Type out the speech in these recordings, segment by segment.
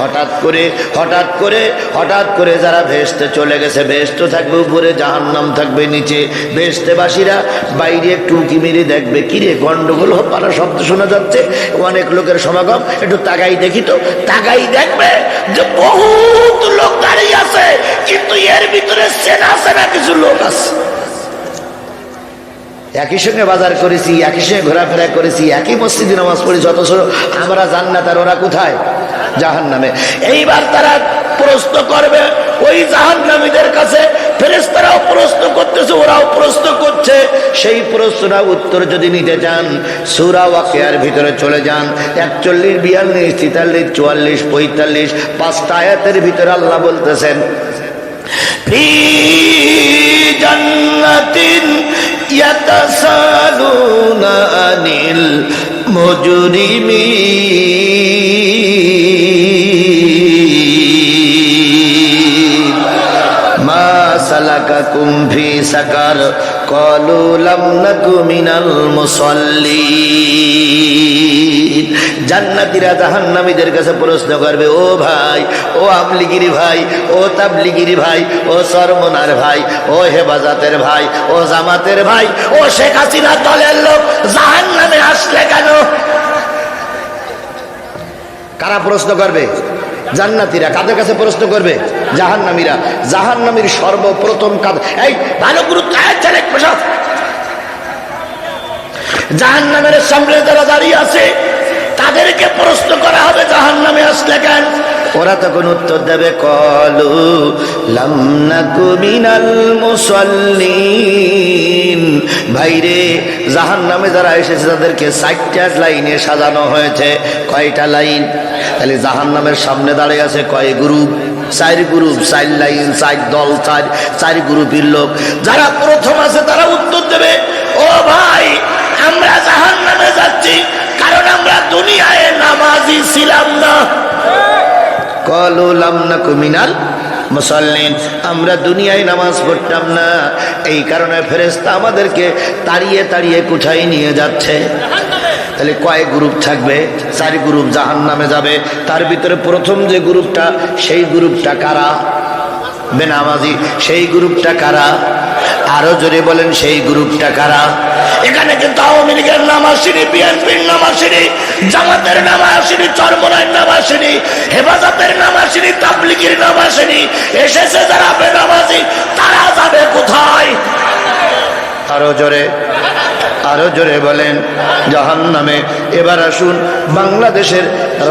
হঠাৎ করে হঠাৎ করে হঠাৎ করে যারা ভেস্তে চলে গেছে, ভেস্ত থাকবে উপরে, জাহান্নাম থাকবে নিচে। ভেস্তেবাসীরা বাইরে উকি মেরে দেখবে, কিরে গন্ডগোল পারা শব্দ শোনা যাচ্ছে। অনেক লোকের সমাগম, একটু তাকাই দেখি তো, তাকাই দেখবে যে বহুত লোক দাঁড়িয়ে আছে, কিন্তু এর ভিতরে সেনা সেনা কিছু লোক আছে। একই সঙ্গে বাজার করেছি, একই সঙ্গে ঘোরাফেরা করেছি, একই মসজিদে নামাজ পড়েছি যথেষ্ট আমরা জান্নাত আর ওরা কোথায়? জাহান নামে এইবার তারা প্রশ্ন করবে, ওই জাহান নামীদের কাছে ফেরেস্তারাও প্রশ্ন করতেছে, ওরাও প্রশ্ন করছে। সেই প্রশ্নটা উত্তর যদি নিতে চান, সুরা ওয়াকেয়ার ভিতরে চলে যান। একচল্লিশ, বিয়াল্লিশ তেতাল্লিশ চুয়াল্লিশ, পঁয়তাল্লিশ, পাঁচটা আয়াতের ভিতরে আল্লাহ বলতেছেন জান্নাতিন يتسالون عن المجرمين জান্নাতিরা ফি সাকার জান্নাতীরা জাহান্নামীদের কাছে প্রশ্ন করবে, ও ভাই, ও আবলিগিরি ভাই, ও তাবলিগিরি ভাই, ও সরমনার ভাই, ও হেফাজতের ভাই, ও জামাতের ভাই, ও শেখ হাসিনা দলের লোক জাহান্নামে আসলে কেন? কারা প্রশ্ন করবে? জান্নাতিরা কাদের কাছে প্রশ্ন করবে? জাহান্নামীরা, জাহান্নামীর সর্বপ্রথম কাজ, এই ভালো গুরুত্ব জাহান্নামের সামনে যারা দাঁড়িয়ে আছে, তাদেরকে প্রশ্ন করা হবে, জাহান্নামে আসলে কেন? ওরা তখন উত্তর দেবে, কলু লামনাকু মিনাল মুসাল্লিন। ভাইরে জাহান নামে যারা এসেছে, তাদেরকে ষাটটা লাইনে সাজানো হয়েছে, কয়টা লাইন? তাহলে জাহান নামের সামনে দাঁড়িয়ে আছে কয় গ্রুপ? চার গ্রুপ, চার লাইন, চার দল, চার চার গ্রুপের লোক। যারা প্রথম আছে, তারা উত্তর দেবে, ও ভাই, আমরা জাহান নামে যাচ্ছি, কারণ আমরা দুনিয়ায় নামাজি ছিলাম না। কলুলাম না কুমিনাল মুসল্লিন, আমরা দুনিয়ায় নামাজ পড়তাম না। এই কারণে ফেরেস্তা আমাদেরকে তাড়িয়ে তাড়িয়ে কোথায় নিয়ে যাচ্ছে। তাহলে কয়েক গ্রুপ থাকবে? চার গ্রুপ জাহান নামে যাবে। তার ভিতরে প্রথম যে গ্রুপটা, সেই গ্রুপটা কারা? বেনামাজি। সেই গ্রুপটা কারা? আরও জোরে বলেন, সেই গ্রুপটা কারা? এখানে কিন্তু আওয়ামী লীগের নাম আসেনি, বিএনপির নাম আসেনি, জামাতের নাম আসেনি চরমনার নাম আসেনি, হেফাজতের নাম আসেনি, তাবলিগের নাম আসেনি। এসেছে যারা বেনামাজি, তারা যাবে কোথায়? আরও জোরে। আরও জোরে বলেন জাহান নামে এবার আসুন, বাংলাদেশের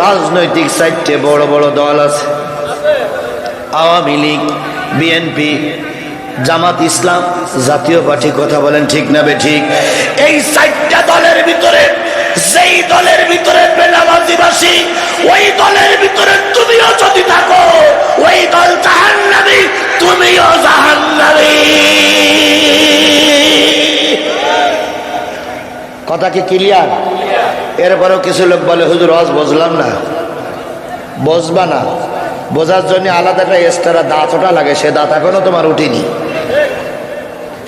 রাজনৈতিক সাইডে বড় বড় দল আছে। আওয়ামী লীগ, বিএনপি, জামাত ইসলাম, জাতীয় পার্টি, কথা বলেন ঠিক না বে ঠিক। এই চারটা দলের ভিতরে, যেই দলের ভিতরে বেনামাজিবাসী, ওই দলের কথা কি ক্লিয়ার এরপরেও কিছু লোক বলে, হুজুর অজ বুঝলাম না। বসবা না। বোঝার জন্য আলাদা একটা এক্সট্রা দাঁত ওটা লাগে। সে দাঁত এখনও তোমার উঠিনি।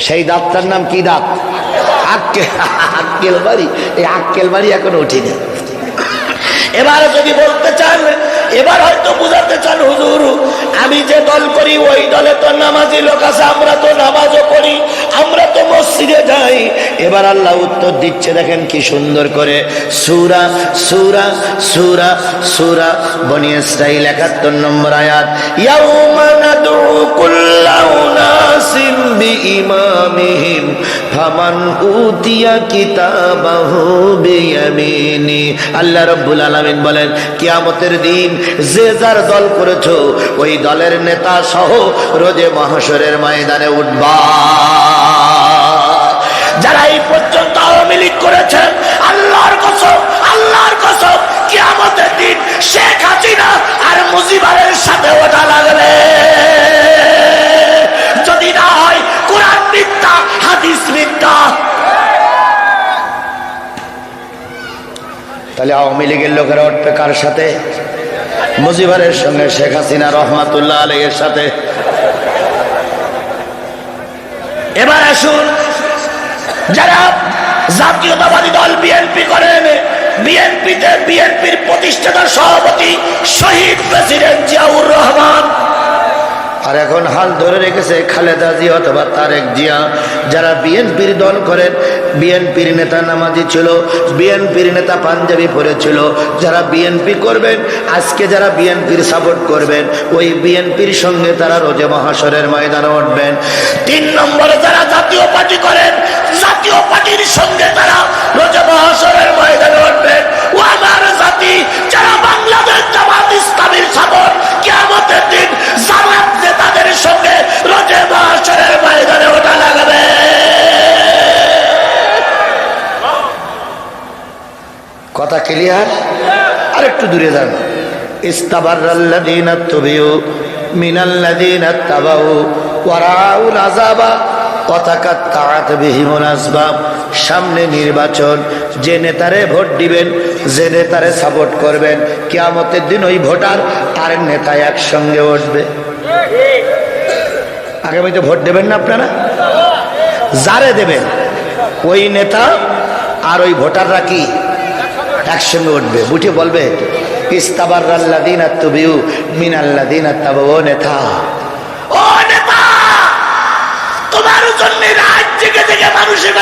সেই দাঁতটার নাম কি দাঁত? আক্কেল আক্কেল বাড়ি এই আক্কেল বাড়ি এখনও উঠিনি। এবার যদি বলতে চান, এবার হয়তো বুঝাতে চান, হুজুর, আমি যে দল করি, ওই দলে তো নামাজি লোক আছে, আমরা তো নামাজও করি, আমরা তো যাই এবার আল্লাহ উত্তর দিচ্ছে, দেখেন কি সুন্দর করে। সুরা সুরা সুরা সুরা, বনি ইসরাইল একাত্তর নম্বর আয়াত। ফামান উতিয়া কিতাবাহু বিয়ামিনি। আল্লাহ রাব্বুল আলামিন বলেন, কিয়ামতের দিন যে যার দল করেছ, ওই দলের নেতা সহ রোজে মহাশরের ময়দানে উঠবা। যারা এই পর্যন্ত আওয়ামী লীগ করেছেন আল্লাহর কসম আল্লাহর কসম কিয়ামতের দিন শেখ হাসিনা আর মুজিবারের সাথে ওঠা লাগবে। যদি না হয় কোরআন মিথ্যা হাদিস মিথ্যা। তাহলে আওয়ামী লীগের লোকেরা উঠবে কার সাথে? মুজিবারের সঙ্গে শেখ হাসিনা রহমাতুল্লাহ আলীর সাথে। এবার আসুন যারা জাতীয়তাবাদী দল বিএনপি করেন বিএনপিতে বিএনপির প্রতিষ্ঠাতা সভাপতি শহীদ প্রেসিডেন্ট জিয়াউর রহমান আর এখন হাল ধরে রেখেছে খালেদা জিয়া অথবা তারেক জিয়া। যারা বিএনপির দল করেন, বিএনপির নেতা নামাজি ছিল, বিএনপির নেতা পাঞ্জাবি পরেছিল। যারা বিএনপি করবেন, আজকে যারা বিএনপির সাপোর্ট করবেন, ওই বিএনপির সঙ্গে তারা রোজে মহাসরের ময়দানে উঠবেন। তিন নম্বরে যারা জাতীয় পার্টি করেন, জাতীয় পার্টির সঙ্গে তারা রোজে মহাসরের ময়দানে উঠবেন। ও আমার জাতি, যারা বাংলাদেশ ক্লিয়ার? আর একটু দূরে যান। ইস্তাবারাল্লাযীনা তুবিউ, মিনাল্লাযীনা তাবাউ ওয়ারাউল আযাবা সামনে নির্বাচন, যে নেতারে ভোট দিবেন, যে নেতারে সাপোর্ট করবেন, কিয়ামতের দিন ওই ভোটার আর নেতা একসঙ্গে উঠবে আগামীতে ভোট দেবেন না আপনারা? যারে দেবেন। ওই নেতা আর ওই ভোটাররা কি? একসঙ্গে উঠবে। উঠে বলবে ইস্তাবার আল্লাদিন আত্মবিউ মিন আল্লাদিন ও নেতা! ও তোমার রাত জেগে মানুষের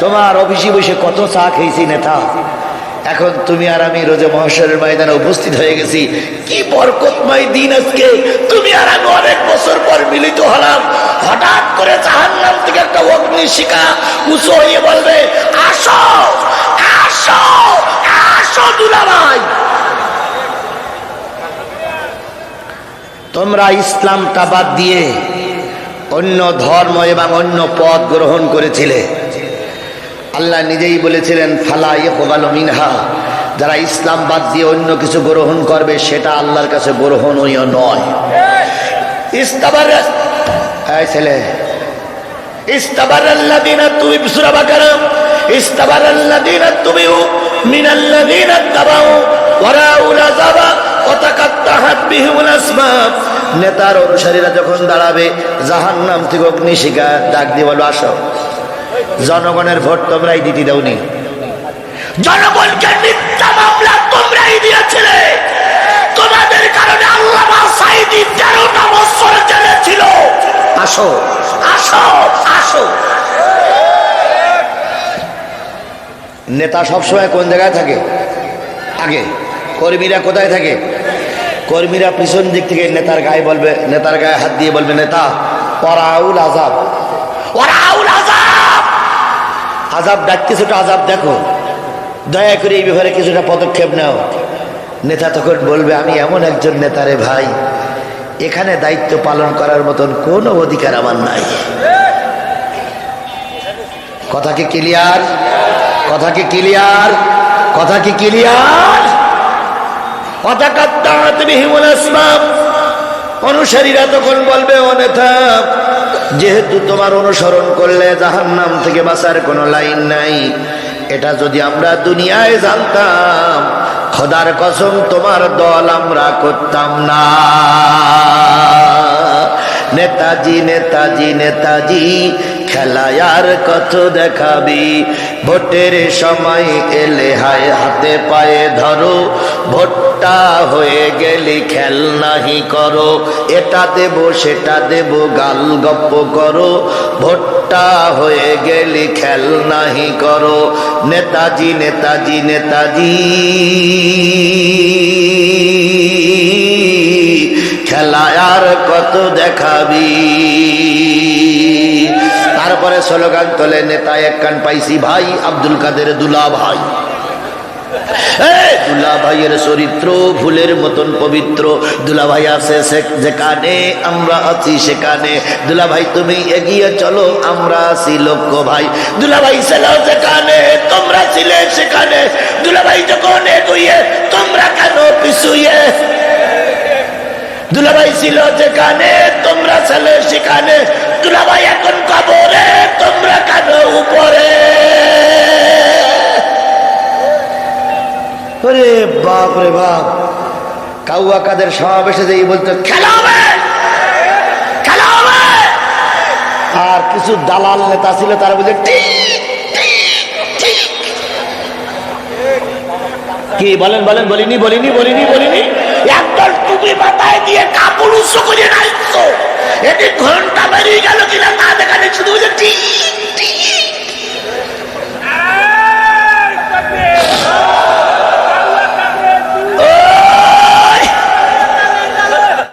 তোমার অফিসে বসে কত চা খেয়েছি নেতা? এখন তুমি আর আমি রোজে মহাশয়ের ময়দানে উপস্থিত হয়ে গেছি। কি বরকতময় দিন আজকে। তুমি আর আমি অনেক বছর পর মিলিত হলাম। হঠাৎ করে জাহান নাম থেকে একটা অগ্নি শিখা উঁচু হয়ে বলবে, আসো আসো আসো দুলাভাই। তোমরা ইসলামটা বাদ দিয়ে অন্য ধর্ম এবং অন্য পথ গ্রহণ করেছিলে। আল্লাহ নিজেই বলেছিলেন, ফালা ইকবাল মিনহা যারা ইসলাম বাদ দিয়ে অন্য কিছু গ্রহণ করবে, সেটা আল্লাহর কাছে গ্রহণীয় নয়। ইস্তাবার ছেলে ইস্তাবার আল্লাযীনা তুমি সূরা বাকারা ইস্তাবার আল্লাযীনা তুমি মিনাল্লাযীনা তাবাউ ওয়ারাউল আযাবা ওয়াতাকাত্তাহাত বিহিমুল নেতার অনুসারীরা যখন দাঁড়াবে, জাহান্নাম থেকে অগ্নিশিখা ডাক দিয়ে বলো আসো। জনগণের ভোট তোমরাই দিতে দাওনি। জনগণকে মিথ্যা মামলা তোমরাই দিয়েছিলে। তোমাদের কারণে আল্লাহ সাইদি তেরোটা বছর জেলে ছিল। আসো। আসো আসো। নেতা সবসময় কোন জায়গায় থাকে? আগে। কর্মীরা কোথায় থাকে? কর্মীরা পিছন দিক থেকে নেতার গায়ে বলবে নেতার গায়ে হাত দিয়ে বলবে নেতা পরাউল আজাব আজাব আজাব ডাকতেছে তো আজাব দেখো। দয়া করে এই ব্যাপারে কিছুটা পদক্ষেপ নাও। নেতা তখন বলবে, আমি এমন একজন নেতারে ভাই, এখানে দায়িত্ব পালন করার মতন কোনো অধিকার আমার নাই। কথা কি ক্লিয়ার কথা কি ক্লিয়ার কথা কি ক্লিয়ার কথা কাত্তাত বিহিমুল আসবাব। অনুসারীরা তখন বলবে নেতা যেহেতু তোমার অনুসরণ করলে জাহান্নাম থেকে বাঁচার কোনো লাইন নাই। এটা যদি আমরা দুনিয়ায় জানতাম, খোদার কসম তোমার দল আমরা করতাম না। নেতাজি নেতাজি নেতাজি, খেলায় আর কত দেখাবি? ভোটের সময় এলে হায় হাতে পায়ে ধরো। ভোটটা হয়ে গেলি খেল নাহি করো। এটা দেব, সেটা দেব, গাল গপ্প করো। ভোটটা হয়ে গেলি খেল নাহি করো। নেতাজি নেতাজি নেতাজি। খেলায় আর কত দেখাবি? তারপরে স্লোগান তোলে, নেতা এক কান পাইছি, ভাই, আব্দুল কাদের দুলা ভাই চরিত্র ফুলের মতন পবিত্র। আছে যেখানে আমরা আছি সেখানে। দুলা ভাই তুমি এগিয়ে চলো, আমরা আছি লক্ষ্য ভাই। যেখানে, তোমরা ছিলে সেখানে। যখন তোমরা কেন পিছুয়ে দুলাভাই, ছিল যেখানে, তোমরা ছেলে সেখানে। এখন কবরে তোমরা কেন উপরে? বাপ রে বাপ কাউয়া কাদের সমাবেশে যেই বলতো খেলা হবে! আর কিছু দালাল নেতা ছিল তারা বলছে কি বলেন বলেন বলিনি বলিনি বলিনি বলিনি? একদল টুপি মাথায় দিয়ে কাপড় উচ্চ করে নাচছো এটি ঘণ্টা বেরিয়ে গেল কিনা তা দেখানি শুধু যে ঠিক